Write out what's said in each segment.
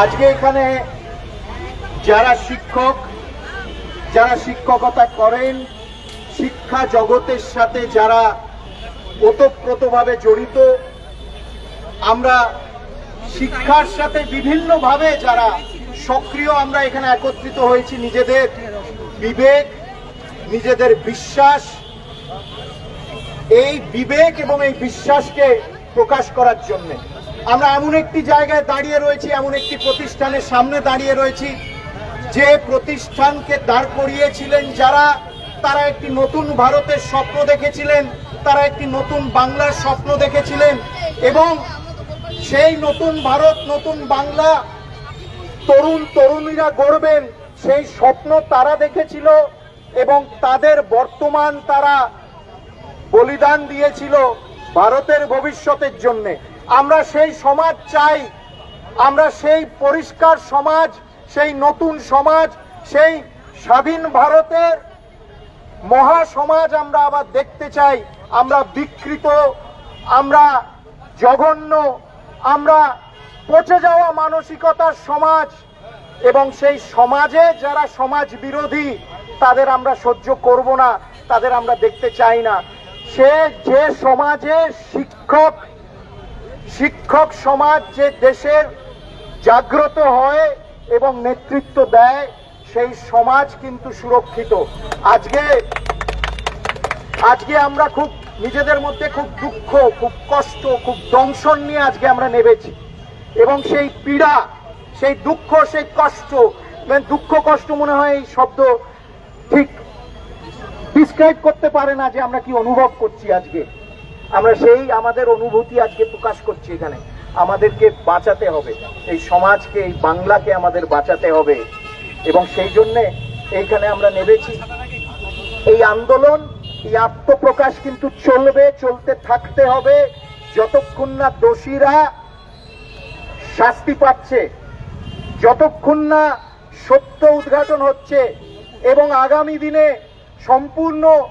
আজকে এখানে যারা শিক্ষক, যারা শিক্ষকতা করেন, শিক্ষা জগতের সাথে যারা ওতপ্রোতভাবে জড়িত, আমরা শিক্ষার সাথে বিভিন্নভাবে যারা সক্রিয় আমরা এখানে একত্রিত হয়েছি। নিজেদের বিবেক, নিজেদের বিশ্বাস, এই বিবেক এবং এই বিশ্বাসকে প্রকাশ করার জন্য। আমরা এমন একটি জায়গায় দাঁড়িয়ে রয়েছি, এমন একটি প্রতিষ্ঠানের সামনে দাঁড়িয়ে রয়েছি, যে প্রতিষ্ঠানকে দাঁড় করিয়েছিলেন যারা, তারা একটি নতুন ভারতের স্বপ্ন দেখেছিলেন, তারা একটি নতুন বাংলার স্বপ্ন দেখেছিলেন এবং সেই নতুন ভারত, নতুন বাংলা তরুণ তরুণীরা গড়বেন, সেই স্বপ্ন তারা দেখেছিল এবং তাদের বর্তমান তারা বলিদান দিয়েছিল ভারতের ভবিষ্যতের জন্য। আমরা সেই সমাজ চাই। আমরা সেই পরিষ্কার সমাজ, সেই নতুন সমাজ, সেই স্বাধীন ভারতের মহা সমাজ আমরা আবার দেখতে চাই। আমরা বিকৃত, আমরা জঘন্য, আমরা পচে যাওয়া মানসিকতার সমাজ এবং সেই সমাজে যারা সমাজ বিরোধী, তাদের আমরা সহ্য করব না, তাদের আমরা দেখতে চাই না। সে যে সমাজে শিক্ষক শিক্ষক সমাজ যে দেশের জাগ্রত হয় এবং নেতৃত্ব দেয়, সেই সমাজ কিন্তু সুরক্ষিত। আজকে আজকে আমরা খুব নিজেদের মধ্যে খুব দুঃখ, খুব কষ্ট, খুব দংশন নিয়ে আজকে আমরা নেবেছি এবং সেই পীড়া, সেই দুঃখ, সেই কষ্ট মানে দুঃখ, কষ্ট মনে হয় এই শব্দ ঠিক ডিসক্রাইব করতে পারে না যে আমরা কি অনুভব করছি আজকে। আমরা সেই আমাদের অনুভূতি আজকে প্রকাশ করছি এখানে। আমাদেরকে বাঁচাতে হবে। এই সমাজকে, এই বাংলাকে আমাদের বাঁচাতে হবে। এবং সেই জন্যে এইখানে আমরা নেমেছি। এই আন্দোলন, এই আত্মপ্রকাশ কিন্তু চলবে, চলতে থাকতে হবে। যতক্ষণ না দোষীরা শাস্তি পাচ্ছে, যতক্ষণ না সত্য উদ্ঘাটন হচ্ছে, এবং আগামী দিনে সম্পূর্ণ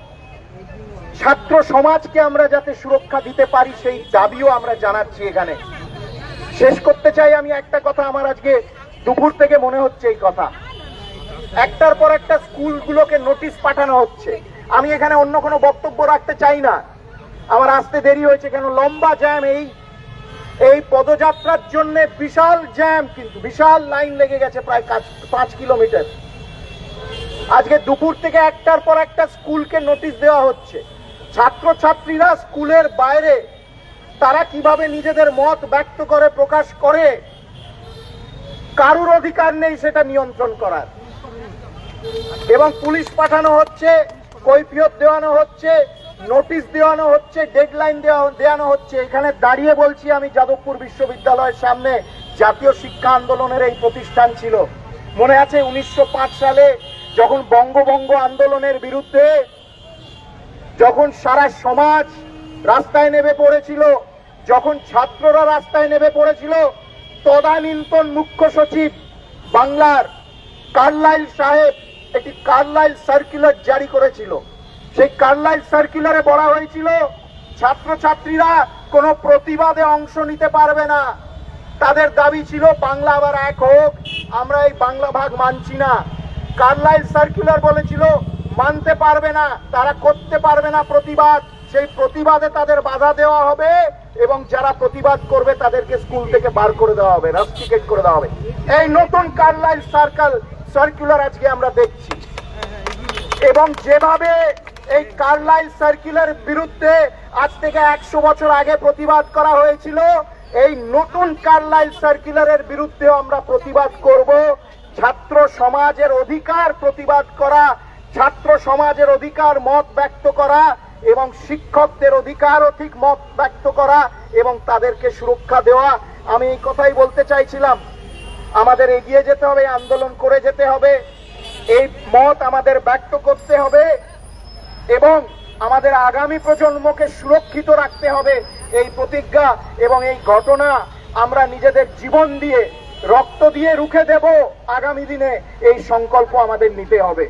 ছাত্র সমাজকে আমরা যাতে সুরক্ষা দিতে পারি, সেই দাবিও আমরা জানাচ্ছি এখানে। শেষ করতে চাই আমি একটা কথা, আমার আজকে দুপুর থেকে মনে হচ্ছে এই কথা। একটার পর একটা স্কুলগুলোকে নোটিশ পাঠানো হচ্ছে। আমি এখানে অন্য কোনো বক্তব্য রাখতে চাই না। আমার আসতে দেরি হয়েছে কেন? লম্বা জ্যাম এই এই পদযাত্রার জন্য বিশাল জ্যাম কিন্তু, বিশাল লাইন লেগে গেছে প্রায় পাঁচ কিলোমিটার। আজকে দুপুর থেকে একটার পর একটা স্কুলকে নোটিশ দেওয়া হচ্ছে। ছাত্রছাত্রীরা স্কুলের বাইরে তারা কীভাবে নিজেদের মত ব্যক্ত করে, প্রকাশ করে, কারুর অধিকার নেই সেটা নিয়ন্ত্রণ করার। এবং পুলিশ পাঠানো হচ্ছে, কৈফিয়ত দেওয়ানো হচ্ছে, নোটিশ দেওয়ানো হচ্ছে, ডেডলাইন দেওয়া দেওয়ানো হচ্ছে। এখানে দাঁড়িয়ে বলছি আমি যাদবপুর বিশ্ববিদ্যালয়ের সামনে, জাতীয় শিক্ষা আন্দোলনের এই প্রতিষ্ঠান ছিল। মনে আছে উনিশশো পাঁচ সালে যখন বঙ্গভঙ্গ আন্দোলনের বিরুদ্ধে যখন সারা সমাজ রাস্তায় নেমে পড়েছিল, যখন ছাত্ররা রাস্তায় নেমে পড়েছিল, তদানীন্তন মুখ্য সচিব বাংলার কার্লাইল সাহেব একটি কার্লাইল সার্কুলার জারি করেছিল। সেই কার্লাইল সার্কুলারে বলা হয়েছিল, ছাত্রছাত্রীরা কোনো প্রতিবাদে অংশ নিতে পারবে না। তাদের দাবি ছিল, বাংলা আবার এক হোক, আমরা এই বাংলা ভাগ মানছি না। কার্লাইল সার্কুলার বলেছিল মানতে পারবে না, তারা করতে পারবে না প্রতিবাদ। সেই প্রতিবাদে তাদের বাধা দেওয়া হবে এবং যারা প্রতিবাদ করবে তাদেরকে স্কুল থেকে বার করে দেওয়া হবে রাস্টিকেট করে দেওয়া হবে। এই নতুন কার্লাইল সার্কেল, সার্কুলার আজকে আমরা দেখছি। এবং যেভাবে এই কার্লাইল সার্কুলার বিরুদ্ধে আজ থেকে একশো বছর আগে প্রতিবাদ করা হয়েছিল, এই নতুন কার্লাইল সার্কুলারের বিরুদ্ধেও আমরা প্রতিবাদ করব। ছাত্র সমাজের অধিকার প্রতিবাদ করা ছাত্র সমাজের অধিকার মত ব্যক্ত করা এবং শিক্ষকদের অধিকারও ঠিক মত ব্যক্ত করা এবং তাদেরকে সুরক্ষা দেওয়া। আমি এই কথাই বলতে চাইছিলাম। আমাদের এগিয়ে যেতে হবে, আন্দোলন করে যেতে হবে। এই মত আমাদের ব্যক্ত করতে হবে এবং আমাদের আগামী প্রজন্মকে সুরক্ষিত রাখতে হবে। এই প্রতিজ্ঞা এবং এই ঘটনা আমরা নিজেদের জীবন দিয়ে, রক্ত দিয়ে রুখে দেব। আগামী দিনে এই সংকল্প আমাদের নিতে হবে।